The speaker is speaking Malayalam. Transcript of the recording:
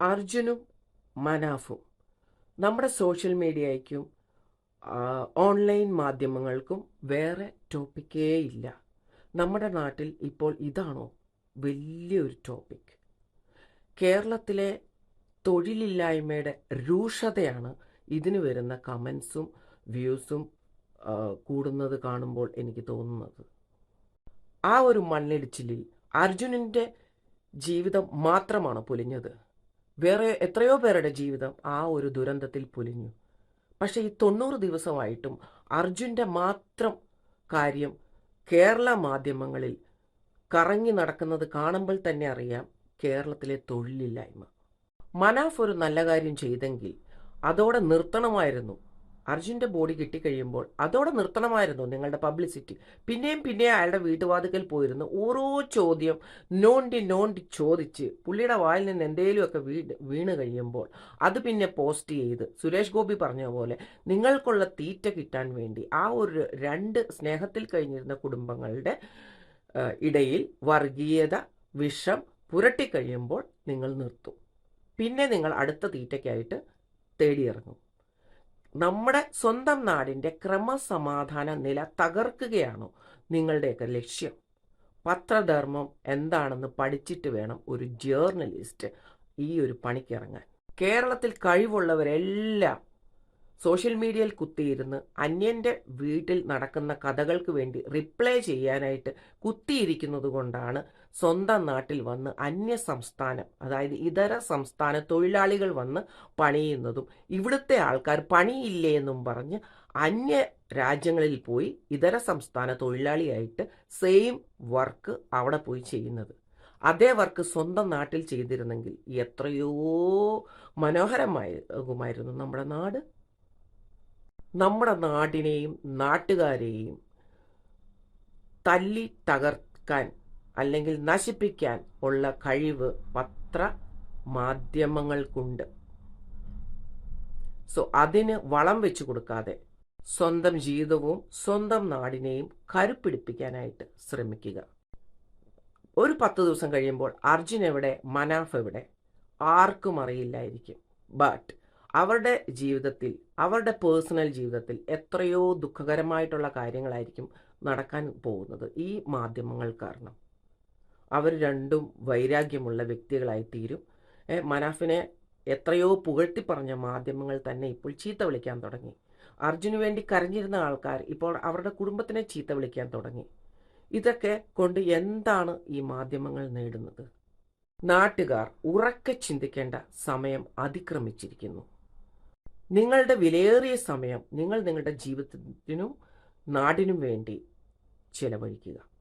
അർജുനും മനാഫും നമ്മുടെ സോഷ്യൽ മീഡിയയ്ക്കും ഓൺലൈൻ മാധ്യമങ്ങൾക്കും വേറെ ടോപ്പിക്കേ ഇല്ല. നമ്മുടെ നാട്ടിൽ ഇപ്പോൾ ഇതാണോ വലിയൊരു ടോപ്പിക്? കേരളത്തിലെ തൊഴിലില്ലായ്മയുടെ രൂക്ഷതയാണ് ഇതിന് വരുന്ന കമൻസും വ്യൂസും കൂടുന്നത് കാണുമ്പോൾ എനിക്ക് തോന്നുന്നത്. ആ ഒരു മണ്ണിടിച്ചിലിൽ അർജുനന്റെ ജീവിതം മാത്രമാണ് പൊലിഞ്ഞത്. വേറെ എത്രയോ പേരുടെ ജീവിതം ആ ഒരു ദുരന്തത്തിൽ പൊലിഞ്ഞു. പക്ഷേ ഈ തൊണ്ണൂറ് ദിവസമായിട്ടും അർജുന്റെ മാത്രം കാര്യം കേരള മാധ്യമങ്ങളിൽ കറങ്ങി നടക്കുന്നത് കാണുമ്പോൾ തന്നെ അറിയാം കേരളത്തിലെ തൊഴിലില്ലായ്മ. മനാഫ് ഒരു നല്ല കാര്യം ചെയ്തെങ്കിൽ അതോടെ നിർത്തണമായിരുന്നു അർജുന്റെ ബോഡി കിട്ടിക്കഴിയുമ്പോൾ അതോടെ നിർത്തണമായിരുന്നു നിങ്ങളുടെ പബ്ലിസിറ്റി. പിന്നെയും പിന്നെയും അയാളുടെ വീട്ടുവാതിക്കൽ പോയിരുന്നു. ഓരോ ചോദ്യം നോണ്ടി നോണ്ടി ചോദിച്ച് പുള്ളിയുടെ വായിൽ നിന്ന് എന്തെങ്കിലുമൊക്കെ വീട് വീണ് കഴിയുമ്പോൾ അത് പിന്നെ പോസ്റ്റ് ചെയ്ത് സുരേഷ് ഗോപി പറഞ്ഞ പോലെ നിങ്ങൾക്കുള്ള തീറ്റ കിട്ടാൻ വേണ്ടി ആ ഒരു രണ്ട് സ്നേഹത്തിൽ കഴിഞ്ഞിരുന്ന കുടുംബങ്ങളുടെ ഇടയിൽ വർഗീയത വിഷം പുരട്ടിക്കഴിയുമ്പോൾ നിങ്ങൾ നിർത്തും. പിന്നെ നിങ്ങൾ അടുത്ത തീറ്റയ്ക്കായിട്ട് തേടിയിറങ്ങും. നമ്മുടെ സ്വന്തം നാടിന്റെ ക്രമസമാധാന നില തകർക്കുകയാണോ നിങ്ങളുടെയൊക്കെ ലക്ഷ്യം? പത്രധർമ്മം എന്താണെന്ന് പഠിച്ചിട്ട് വേണം ഒരു ജേർണലിസ്റ്റ് ഈ ഒരു പണിക്കിറങ്ങാൻ കേരളത്തിൽ കഴിവുള്ളവരെല്ലാം സോഷ്യൽ മീഡിയയിൽ കുത്തിയിരുന്ന് അന്യന്റെ വീട്ടിൽ നടക്കുന്ന കഥകൾക്ക് വേണ്ടി റിപ്ലൈ ചെയ്യാനായിട്ട് കുത്തിയിരിക്കുന്നത് കൊണ്ടാണ് സ്വന്തം നാട്ടിൽ വന്ന് അന്യ സംസ്ഥാനം അതായത് ഇതര സംസ്ഥാന തൊഴിലാളികൾ വന്ന് പണിയുന്നതും ഇവിടുത്തെ ആൾക്കാർ പണിയില്ലേ എന്നും പറഞ്ഞ് അന്യ രാജ്യങ്ങളിൽ പോയി ഇതര സംസ്ഥാന തൊഴിലാളിയായിട്ട് സെയിം വർക്ക് അവിടെ പോയി ചെയ്യുന്നത്. അതേ വർക്ക് സ്വന്തം നാട്ടിൽ ചെയ്തിരുന്നെങ്കിൽ എത്രയോ മനോഹരമാകുമായിരുന്നു നമ്മുടെ നാട്. നമ്മുടെ നാടിനെയും നാട്ടുകാരെയും തല്ലി തകർക്കാൻ അല്ലെങ്കിൽ നശിപ്പിക്കാൻ ഉള്ള കഴിവ് പത്ര മാധ്യമങ്ങൾക്കുണ്ട്. സോ അതിന് വളം വെച്ചു കൊടുക്കാതെ സ്വന്തം ജീവിതവും സ്വന്തം നാടിനെയും കരുപ്പിടിപ്പിക്കാനായിട്ട് ശ്രമിക്കുക. ഒരു പത്ത് ദിവസം കഴിയുമ്പോൾ അർജുൻ എവിടെ? മനാഫ് എവിടെ? ആർക്കും അറിയില്ലായിരിക്കും. ബട്ട് അവരുടെ ജീവിതത്തിൽ അവരുടെ പേഴ്സണൽ ജീവിതത്തിൽ എത്രയോ ദുഃഖകരമായിട്ടുള്ള കാര്യങ്ങളായിരിക്കും നടക്കാൻ പോകുന്നത് ഈ മാധ്യമങ്ങൾ കാരണം. അവർ രണ്ടും വൈരാഗ്യമുള്ള വ്യക്തികളായി തീരും. മനാഫിനെ എത്രയോ പുകഴ്ത്തി പറഞ്ഞ മാധ്യമങ്ങൾ തന്നെ ഇപ്പോൾ ചീത്ത വിളിക്കാൻ തുടങ്ങി. അർജുന് വേണ്ടി കരഞ്ഞിരുന്ന ആൾക്കാർ ഇപ്പോൾ അവരുടെ കുടുംബത്തിനെ ചീത്ത വിളിക്കാൻ തുടങ്ങി. ഇതൊക്കെ കൊണ്ട് എന്താണ് ഈ മാധ്യമങ്ങൾ നേടുന്നത്? നാട്ടുകാർ ഉറക്കെ ചിന്തിക്കേണ്ട സമയം അതിക്രമിച്ചിരിക്കുന്നു. നിങ്ങളുടെ വിലയേറിയ സമയം നിങ്ങൾ നിങ്ങളുടെ ജീവിതത്തിനും നാടിനും വേണ്ടി ചെലവഴിക്കുക.